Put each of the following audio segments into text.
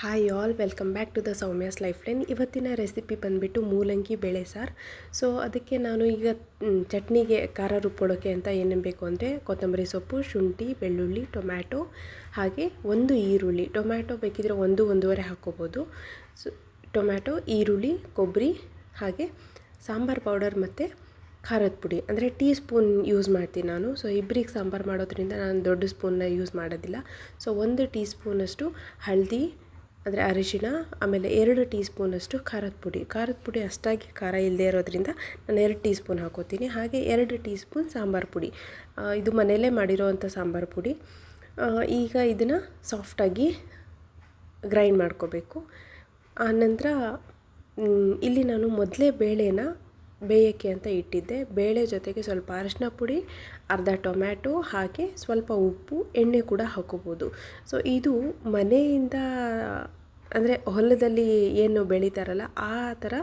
Hi all welcome back to the Soumya's lifeline ಇವತ್ತಿನ recipe ಬಂದುಬಿಟ್ಟು ಮೂಲಂಗಿ ಬೇಳೆ ಸಾರು. ಸೊ ಅದಕ್ಕೆ ನಾನು ಈಗ ಚಟ್ನಿಗೆ ಖಾರ ರುಬ್ಬೋಡೋಕ್ಕೆ ಅಂತ ಏನೇನು ಬೇಕು ಅಂದರೆ ಕೊತ್ತಂಬರಿ ಸೊಪ್ಪು, ಶುಂಠಿ, ಬೆಳ್ಳುಳ್ಳಿ, ಟೊಮ್ಯಾಟೊ, ಹಾಗೆ ಒಂದು ಈರುಳ್ಳಿ. ಟೊಮ್ಯಾಟೊ ಬೇಕಿದ್ರೆ ಒಂದು, ಒಂದೂವರೆ ಹಾಕ್ಕೋಬೋದು. ಸೊ ಟೊಮ್ಯಾಟೊ, ಈರುಳ್ಳಿ, ಕೊಬ್ಬರಿ, ಹಾಗೆ ಸಾಂಬಾರು ಪೌಡರ್ ಮತ್ತು ಖಾರದ ಪುಡಿ. ಅಂದರೆ ಟೀ ಸ್ಪೂನ್ ಯೂಸ್ ಮಾಡ್ತೀನಿ ನಾನು. ಸೊ ಇಬ್ಬರಿಗೆ ಸಾಂಬಾರು ಮಾಡೋದ್ರಿಂದ ನಾನು ದೊಡ್ಡ ಸ್ಪೂನ್ನ ಯೂಸ್ ಮಾಡೋದಿಲ್ಲ. ಸೊ ಒಂದು ಟೀ ಸ್ಪೂನಷ್ಟು ಹಳದಿ ಅಂದರೆ ಅರಿಶಿಣ, ಆಮೇಲೆ ಎರಡು ಟೀ ಸ್ಪೂನಷ್ಟು ಖಾರದ ಪುಡಿ. ಖಾರದ ಪುಡಿ ಅಷ್ಟಾಗಿ ಖಾರ ಇಲ್ಲದೆ ಇರೋದ್ರಿಂದ ನಾನು ಎರಡು ಟೀ ಸ್ಪೂನ್ ಹಾಕೋತೀನಿ. ಹಾಗೆ ಎರಡು ಟೀ ಸ್ಪೂನ್ ಸಾಂಬಾರು ಪುಡಿ. ಇದು ಮನೆಯಲ್ಲೇ ಮಾಡಿರೋವಂಥ ಸಾಂಬಾರು ಪುಡಿ. ಈಗ ಇದನ್ನು ಸಾಫ್ಟಾಗಿ ಗ್ರೈಂಡ್ ಮಾಡ್ಕೋಬೇಕು. ಆನಂತರ ಇಲ್ಲಿ ನಾನು ಮೊದಲೇ ಬೇಳೆನ ಬೇಯೋಕ್ಕೆ ಅಂತ ಇಟ್ಟಿದ್ದೆ. ಬೇಳೆ ಜೊತೆಗೆ ಸ್ವಲ್ಪ ಅರಿಶಿನ ಪುಡಿ, ಅರ್ಧ ಟೊಮ್ಯಾಟೊ ಹಾಕಿ ಸ್ವಲ್ಪ ಉಪ್ಪು, ಎಣ್ಣೆ ಕೂಡ ಹಾಕೋಬೋದು. ಸೊ ಇದು ಮನೆಯಿಂದ, ಅಂದರೆ ಹೊಲದಲ್ಲಿ ಏನು ಬೆಳೀತಾರಲ್ಲ, ಆ ಥರ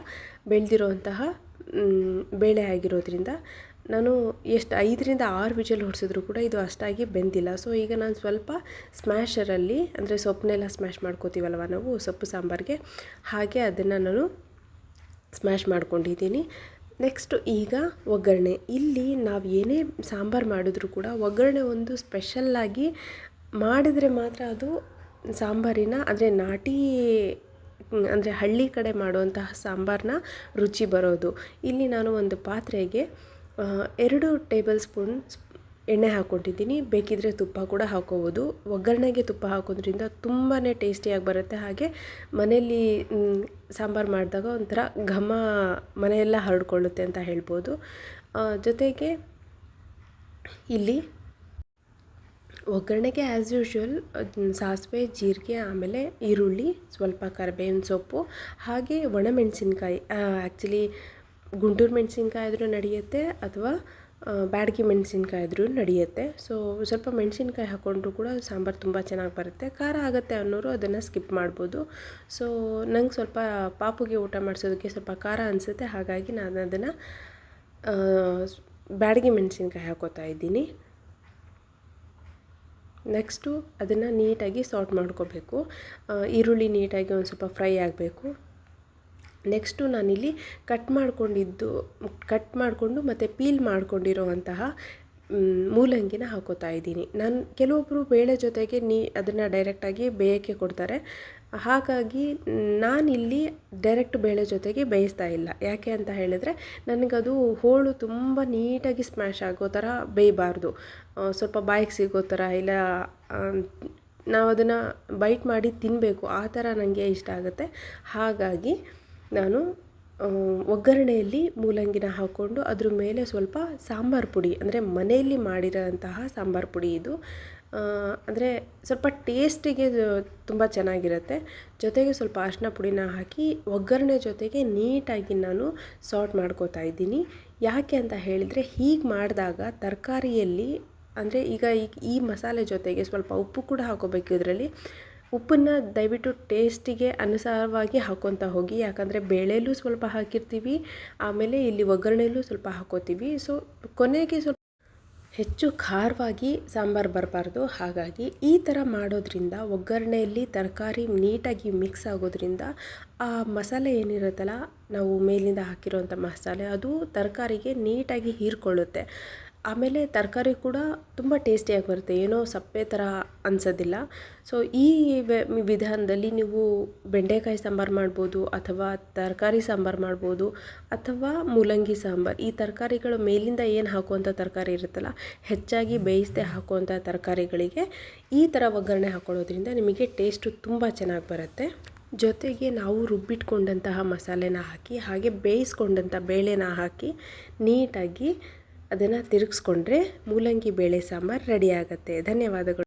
ಬೆಳೆದಿರೋಂತಹ ಬೇಳೆ ಆಗಿರೋದ್ರಿಂದ ನಾನು ಎಷ್ಟು ಐದರಿಂದ ಆರು ವಿಜಲ್ ಹೊಡೆಸಿದ್ರು ಕೂಡ ಇದು ಅಷ್ಟಾಗಿ ಬೆಂದಿಲ್ಲ. ಸೊ ಈಗ ನಾನು ಸ್ವಲ್ಪ ಸ್ಮ್ಯಾಶರಲ್ಲಿ ಅಂದರೆ ಸೊಪ್ಪನ್ನೆಲ್ಲ ಸ್ಮ್ಯಾಶ್ ಮಾಡ್ಕೋತೀವಲ್ವ ನಾವು, ಸೊಪ್ಪು ಸಾಂಬಾರಿಗೆ, ಹಾಗೆ ಅದನ್ನು ನಾನು ಸ್ಮ್ಯಾಶ್ ಮಾಡ್ಕೊಂಡಿದ್ದೀನಿ. ನೆಕ್ಸ್ಟು ಈಗ ಒಗ್ಗರಣೆ. ಇಲ್ಲಿ ನಾವು ಏನೇ ಸಾಂಬಾರು ಮಾಡಿದ್ರೂ ಕೂಡ ಒಗ್ಗರಣೆ ಒಂದು ಸ್ಪೆಷಲ್ಲಾಗಿ ಮಾಡಿದರೆ ಮಾತ್ರ ಅದು ಸಾಂಬಾರಿನ, ಅಂದರೆ ನಾಟಿ, ಅಂದರೆ ಹಳ್ಳಿ ಕಡೆ ಮಾಡುವಂತಹ ಸಾಂಬಾರನ್ನ ರುಚಿ ಬರೋದು. ಇಲ್ಲಿ ನಾನು ಒಂದು ಪಾತ್ರೆಗೆ ಎರಡು ಟೇಬಲ್ ಸ್ಪೂನ್ ಎಣ್ಣೆ ಹಾಕ್ಕೊಂಡಿದ್ದೀನಿ. ಬೇಕಿದ್ರೆ ತುಪ್ಪ ಕೂಡ ಹಾಕೋಬೋದು. ಒಗ್ಗರಣೆಗೆ ತುಪ್ಪ ಹಾಕೋದ್ರಿಂದ ತುಂಬಾ ಟೇಸ್ಟಿಯಾಗಿ ಬರುತ್ತೆ. ಹಾಗೆ ಮನೆಯಲ್ಲಿ ಸಾಂಬಾರು ಮಾಡಿದಾಗ ಒಂಥರ ಘಮ ಮನೆಯೆಲ್ಲ ಹರಡ್ಕೊಳ್ಳುತ್ತೆ ಅಂತ ಹೇಳ್ಬೋದು. ಜೊತೆಗೆ ಇಲ್ಲಿ ಒಗ್ಗರಣೆಗೆ ಆ್ಯಸ್ ಯೂಶ್ವಲ್ ಸಾಸಿವೆ, ಜೀರಿಗೆ, ಆಮೇಲೆ ಈರುಳ್ಳಿ, ಸ್ವಲ್ಪ ಕರಿಬೇವಿನ ಸೊಪ್ಪು, ಹಾಗೆ ಒಣಮೆಣಸಿನ್ಕಾಯಿ ಆ್ಯಕ್ಚುಲಿ ಗುಂಟೂರು ಮೆಣಸಿನ್ಕಾಯಿ ಆದರೂ ನಡೆಯುತ್ತೆ ಅಥವಾ ಬ್ಯಾಡಗಿ ಮೆಣಸಿನ್ಕಾಯಿ ಆದರೂ ನಡೆಯುತ್ತೆ. ಸೊ ಸ್ವಲ್ಪ ಮೆಣಸಿನ್ಕಾಯಿ ಹಾಕ್ಕೊಂಡ್ರು ಕೂಡ ಸಾಂಬಾರು ತುಂಬ ಚೆನ್ನಾಗಿ ಬರುತ್ತೆ. ಖಾರ ಆಗುತ್ತೆ ಅನ್ನೋರು ಅದನ್ನು ಸ್ಕಿಪ್ ಮಾಡ್ಬೋದು. ಸೊ ನಂಗೆ ಸ್ವಲ್ಪ ಪಾಪುಗೆ ಊಟ ಮಾಡಿಸೋದಕ್ಕೆ ಸ್ವಲ್ಪ ಖಾರ ಅನಿಸುತ್ತೆ. ಹಾಗಾಗಿ ನಾನು ಅದನ್ನು ಬ್ಯಾಡಗಿ ಮೆಣಸಿನ್ಕಾಯಿ ಹಾಕೋತಾ ಇದ್ದೀನಿ. ನೆಕ್ಸ್ಟು ಅದನ್ನು ನೀಟಾಗಿ ಸಾಲ್ಟ್ ಮಾಡ್ಕೋಬೇಕು. ಈರುಳ್ಳಿ ನೀಟಾಗಿ ಒಂದು ಸ್ವಲ್ಪ ಫ್ರೈ ಆಗಬೇಕು. ನೆಕ್ಸ್ಟು ನಾನಿಲ್ಲಿ ಕಟ್ ಮಾಡಿಕೊಂಡಿದ್ದು, ಕಟ್ ಮಾಡಿಕೊಂಡು ಮತ್ತು ಪೀಲ್ ಮಾಡಿಕೊಂಡಿರುವಂತಹ ಮೂಲಂಗಿನ ಹಾಕೋತಾ ಇದ್ದೀನಿ. ನಾನು ಕೆಲವೊಬ್ಬರು ಬೇಳೆ ಜೊತೆಗೆ ನೀ, ಅದನ್ನು ಡೈರೆಕ್ಟಾಗಿ ಬೇಯೋಕ್ಕೆ ಕೊಡ್ತಾರೆ. ಹಾಗಾಗಿ ನಾನಿಲ್ಲಿ ಡೈರೆಕ್ಟ್ ಬೇಳೆ ಜೊತೆಗೆ ಬೇಯಿಸ್ತಾ ಇಲ್ಲ. ಯಾಕೆ ಅಂತ ಹೇಳಿದರೆ ನನಗದು ಹೋಳು ತುಂಬ ನೀಟಾಗಿ ಸ್ಮ್ಯಾಶ್ ಆಗೋ ಥರ ಬೇಯಬಾರ್ದು. ಸ್ವಲ್ಪ ಬಾಯಿಗೆ ಸಿಗೋ ಥರ ಇಲ್ಲ ನಾವು ಅದನ್ನು ಬೈಟ್ ಮಾಡಿ ತಿನ್ನಬೇಕು ಆ ಥರ ನನಗೆ ಇಷ್ಟ ಆಗುತ್ತೆ. ಹಾಗಾಗಿ ನಾನು ಒಗ್ಗರಣೆಯಲ್ಲಿ ಮೂಲಂಗಿನ ಹಾಕ್ಕೊಂಡು ಅದ್ರ ಮೇಲೆ ಸ್ವಲ್ಪ ಸಾಂಬಾರು ಪುಡಿ, ಅಂದರೆ ಮನೆಯಲ್ಲಿ ಮಾಡಿರೋಂತಹ ಸಾಂಬಾರು ಪುಡಿ ಇದು ಅಂದರೆ ಸ್ವಲ್ಪ ಟೇಸ್ಟಿಗೆ ತುಂಬ ಚೆನ್ನಾಗಿರುತ್ತೆ. ಜೊತೆಗೆ ಸ್ವಲ್ಪ ಅರಿಶಿನ ಪುಡಿನ ಹಾಕಿ ಒಗ್ಗರಣೆ ಜೊತೆಗೆ ನೀಟಾಗಿ ನಾನು ಸಾರ್ಟ್ ಮಾಡ್ಕೋತಾ ಇದ್ದೀನಿ. ಯಾಕೆ ಅಂತ ಹೇಳಿದರೆ, ಹೀಗೆ ಮಾಡಿದಾಗ ತರಕಾರಿಯಲ್ಲಿ, ಅಂದರೆ ಈಗ ಈ ಈ ಮಸಾಲೆ ಜೊತೆಗೆ ಸ್ವಲ್ಪ ಉಪ್ಪು ಕೂಡ ಹಾಕೋಬೇಕು ಇದರಲ್ಲಿ. ಉಪ್ಪನ್ನು ದಯವಿಟ್ಟು ಟೇಸ್ಟಿಗೆ ಅನುಸಾರವಾಗಿ ಹಾಕ್ಕೊತಾ ಹೋಗಿ. ಯಾಕಂದರೆ ಬೇಳೆಲೂ ಸ್ವಲ್ಪ ಹಾಕಿರ್ತೀವಿ, ಆಮೇಲೆ ಇಲ್ಲಿ ಒಗ್ಗರಣೆಲೂ ಸ್ವಲ್ಪ ಹಾಕೋತೀವಿ. ಸೊ ಕೊನೆಗೆ ಸ್ವಲ್ಪ ಹೆಚ್ಚು ಖಾರವಾಗಿ ಸಾಂಬಾರು ಬರಬಾರ್ದು. ಹಾಗಾಗಿ ಈ ಥರ ಮಾಡೋದ್ರಿಂದ, ಒಗ್ಗರಣೆಯಲ್ಲಿ ತರಕಾರಿ ನೀಟಾಗಿ ಮಿಕ್ಸ್ ಆಗೋದ್ರಿಂದ ಆ ಮಸಾಲೆ ಏನಿರುತ್ತಲ್ಲ, ನಾವು ಮೇಲಿಂದ ಹಾಕಿರೋಂಥ ಮಸಾಲೆ, ಅದು ತರಕಾರಿಗೆ ನೀಟಾಗಿ ಹೀರ್ಕೊಳ್ಳುತ್ತೆ. ಆಮೇಲೆ ತರಕಾರಿ ಕೂಡ ತುಂಬ ಟೇಸ್ಟಿಯಾಗಿ ಬರುತ್ತೆ. ಏನೋ ಸಪ್ಪೆ ಥರ ಅನಿಸೋದಿಲ್ಲ. ಸೊ ಈ ವಿಧಾನದಲ್ಲಿ ನೀವು ಬೆಂಡೆಕಾಯಿ ಸಾಂಬಾರು ಮಾಡ್ಬೋದು ಅಥವಾ ತರಕಾರಿ ಸಾಂಬಾರು ಮಾಡ್ಬೋದು ಅಥವಾ ಮೂಲಂಗಿ ಸಾಂಬಾರು. ಈ ತರಕಾರಿಗಳು ಮೇಲಿಂದ ಏನು ಹಾಕುವಂಥ ತರಕಾರಿ ಇರುತ್ತಲ್ಲ, ಹೆಚ್ಚಾಗಿ ಬೇಯಿಸದೆ ಹಾಕುವಂಥ ತರಕಾರಿಗಳಿಗೆ ಈ ಥರ ಒಗ್ಗರಣೆ ಹಾಕೊಳ್ಳೋದ್ರಿಂದ ನಿಮಗೆ ಟೇಸ್ಟು ತುಂಬ ಚೆನ್ನಾಗಿ ಬರುತ್ತೆ. ಜೊತೆಗೆ ನಾವು ರುಬ್ಬಿಟ್ಕೊಂಡಂತಹ ಮಸಾಲೆನ ಹಾಕಿ, ಹಾಗೆ ಬೇಯಿಸ್ಕೊಂಡಂಥ ಬೇಳೆನ ಹಾಕಿ, ನೀಟಾಗಿ ಅದನ್ನು ತಿರುಗಿಸ್ಕೊಂಡ್ರೆ ಮೂಲಂಗಿ ಬೇಳೆ ಸಾಂಬಾರು ರೆಡಿ ಆಗುತ್ತೆ. ಧನ್ಯವಾದಗಳು.